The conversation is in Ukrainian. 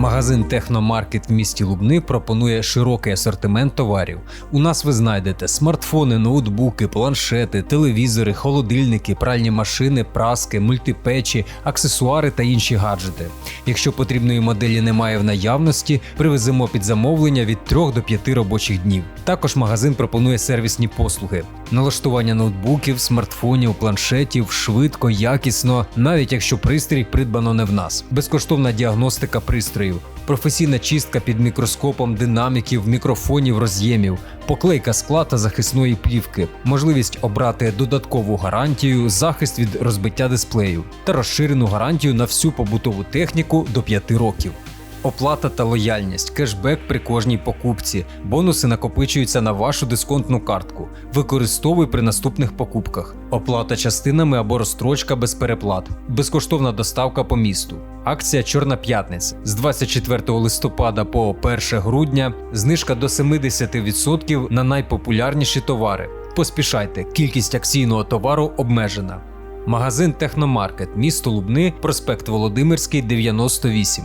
Магазин Техномаркет в місті Лубни пропонує широкий асортимент товарів. У нас ви знайдете смартфони, ноутбуки, планшети, телевізори, холодильники, пральні машини, праски, мультипечі, аксесуари та інші гаджети. Якщо потрібної моделі немає в наявності, привеземо під замовлення від 3 до 5 робочих днів. Також магазин пропонує сервісні послуги: налаштування ноутбуків, смартфонів, планшетів швидко, якісно, навіть якщо пристрій придбано не в нас. Безкоштовна діагностика пристроїв, професійна чистка під мікроскопом динаміків, мікрофонів, роз'ємів, поклейка скла та захисної плівки, можливість обрати додаткову гарантію, захист від розбиття дисплею та розширену гарантію на всю побутову техніку до 5 років. Оплата та лояльність, кешбек при кожній покупці, бонуси накопичуються на вашу дисконтну картку. Використовуй при наступних покупках. Оплата частинами або розстрочка без переплат. Безкоштовна доставка по місту. Акція Чорна п'ятниця з 24 листопада по 1 грудня. Знижка до 70% на найпопулярніші товари. Поспішайте, кількість акційного товару обмежена. Магазин Техномаркет, місто Лубни, проспект Володимирський, 98.